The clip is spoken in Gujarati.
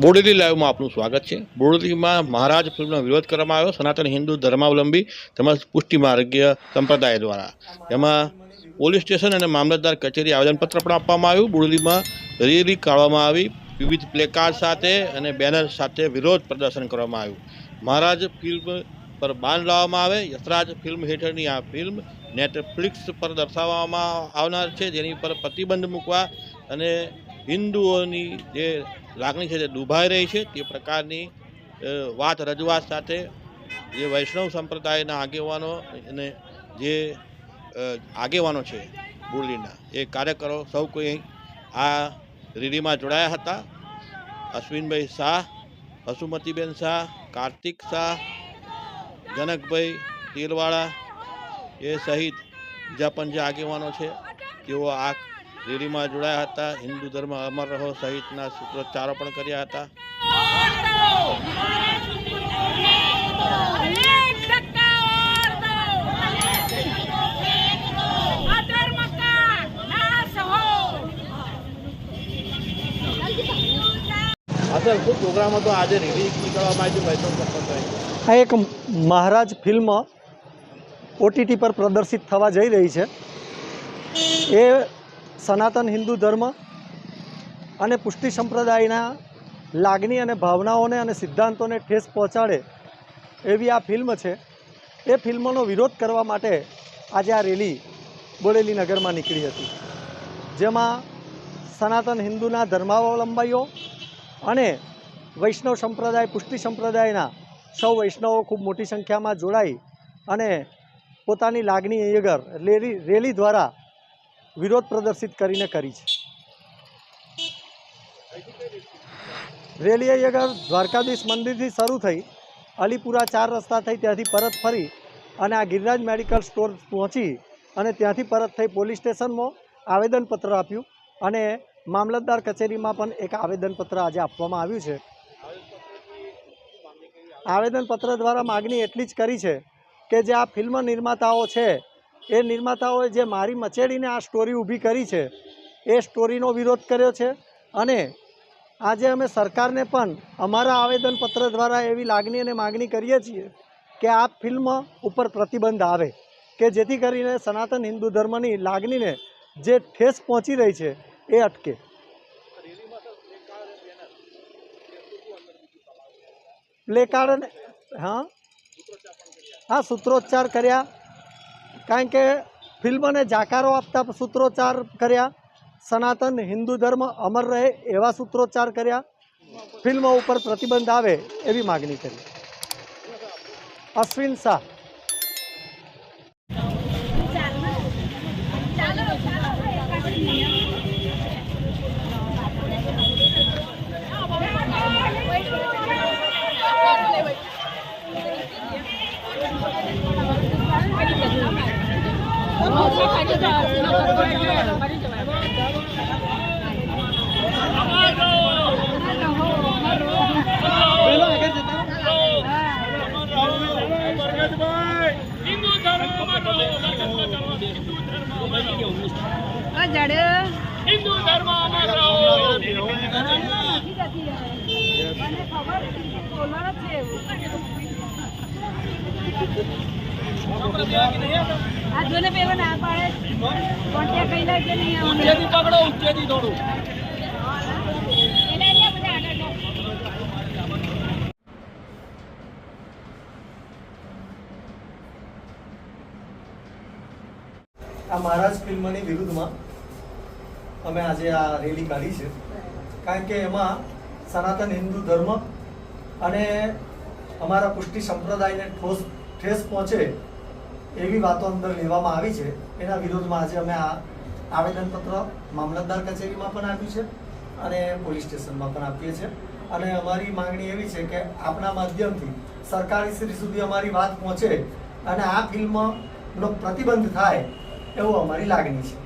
બોડેલી લાઈવમાં આપનું સ્વાગત છે. બોડેલીમાં મહારાજ ફિલ્મનો વિરોધ કરવામાં આવ્યો. સનાતન હિન્દુ ધર્માવલંબી તેમજ પુષ્ટિ માર્ગીય સંપ્રદાય દ્વારા. એમાં પોલીસ સ્ટેશન અને મામલતદાર કચેરી આવેદનપત્ર પણ આપવામાં આવ્યું. બોડેલીમાં રેલી કાઢવામાં આવી. વિવિધ પ્લેકાર્ડ સાથે અને બેનર સાથે વિરોધ પ્રદર્શન કરવામાં આવ્યું. મહારાજ ફિલ્મ પર બાન લાવવામાં આવે. યશરાજ ફિલ્મ હેઠળની આ ફિલ્મ નેટફ્લિક્સ પર દર્શાવવામાં આવનાર છે. જેની પર પ્રતિબંધ મૂકવા અને હિન્દુઓની જે લાગણી છે તે દુભાઈ રહી છે, તે પ્રકારની વાત રજૂઆત સાથે જે વૈષ્ણવ સંપ્રદાયના આગેવાનો અને જે આગેવાનો છે બુરલીના એ કાર્યકરો સૌ કોઈ આ રેલીમાં જોડાયા હતા. અશ્વિનભાઈ શાહ, હસુમતીબેન શાહ, કાર્તિક શાહ, જનકભાઈ તેલવાળા એ સહિત બીજા પણ જે આગેવાનો છે, તેઓ આ રેલીમાં જોડાયા હતા હિન્દુ ધર્મ અમર રહો સહિતના સૂત્રોચ્ચારો પણ કર્યા હતા. ખૂબ પ્રોગ્રામ હતો? આજે રિલીઝ નીકળવામાં આવ્યું આ એક મહારાજ ફિલ્મ ઓટીટી પર પ્રદર્શિત થવા જઈ રહી છે. એ સનાતન હિન્દુ ધર્મ અને પુષ્ટિ સંપ્રદાયના લાગણી અને ભાવનાઓને અને સિદ્ધાંતોને ઠેસ પહોંચાડે એવી આ ફિલ્મ છે. એ ફિલ્મનો વિરોધ કરવા માટે આજે આ રેલી બોડેલી નગરમાં નીકળી હતી. જેમાં સનાતન હિન્દુના ધર્માવલંબીઓ અને વૈષ્ણવ સંપ્રદાય, પુષ્ટિ સંપ્રદાયના સૌ વૈષ્ણવો ખૂબ મોટી સંખ્યામાં જોડાઈ અને પોતાની લાગણી વગર રેલી રેલી દ્વારા વિરોધ પ્રદર્શિત કરીને કરી છે. રેલી અગર દ્વારકાધીશ મંદિરથી શરૂ થઈ અલીપુરા ચાર રસ્તા થઈ ત્યાંથી પરત ફરી અને આ ગિરિરાજ મેડિકલ સ્ટોર પહોંચી અને ત્યાંથી પરત થઈ પોલીસ સ્ટેશનમાં આવેદનપત્ર આપ્યું અને મામલતદાર કચેરીમાં પણ એક આવેદનપત્ર આજે આપવામાં આવ્યું છે. આવેદનપત્ર દ્વારા માગણી એટલી જ કરી છે કે જે આ ફિલ્મ નિર્માતાઓ છે એ નિર્માતાઓએ જે મારી મચેડીને આ સ્ટોરી ઊભી કરી છે, એ સ્ટોરીનો વિરોધ કર્યો છે અને આજે અમે સરકારને પણ અમારા આવેદનપત્ર દ્વારા એવી લાગણી અને માગણી કરીએ છીએ કે આ ફિલ્મ ઉપર પ્રતિબંધ આવે કે જેથી કરીને સનાતન હિન્દુ ધર્મની લાગણીને જે ઠેસ પહોંચી રહી છે, એ અટકે. પ્લેકાર્ડ હા? હા, સૂત્રોચ્ચાર કર્યા. કારણ કે ફિલ્મને જાકારો આપતા સૂત્રોચ્ચાર કર્યા. સનાતન હિન્દુ ધર્મ અમર રહે એવા સૂત્રોચ્ચાર કર્યા. ફિલ્મ ઉપર પ્રતિબંધ આવે એવી માગણી કરી. અશ્વિન શાહ. હિન્દુ ધર્મ અમર રહો મને ખબર હતી કે બોલવાનો જ છે એવું આ જોને પેલો ના પાડે. કોન્ટેક્ટ કઈ લે કે નહીં આવવાનું પકડો ઉચ્ચેથી થોડું એટલે એટલે બધા આગળ જાઓ. આ મહારાજ ફિલ્મની વિરુદ્ધમાં અમે આજે આ રેલી કાઢી છે. કારણ કે એમાં સનાતન હિન્દુ ધર્મ અને અમારા પુષ્ટિ સંપ્રદાયને ઠોસ ઠેસ પહોંચે એવી વાતો અંદર લેવામાં આવી છે. એના વિરોધમાં આજે અમે આ આવેદનપત્ર મામલતદાર કચેરીમાં પણ આપ્યું છે અને પોલીસ સ્ટેશનમાં પણ આપીએ છીએ. અને અમારી માંગણી એવી છે કે આપણા માધ્યમથી સરકારી શ્રી સુધી અમારી વાત પહોંચે અને આ ફિલ્મનો પ્રતિબંધ થાય એવો અમારી લાગણી છે.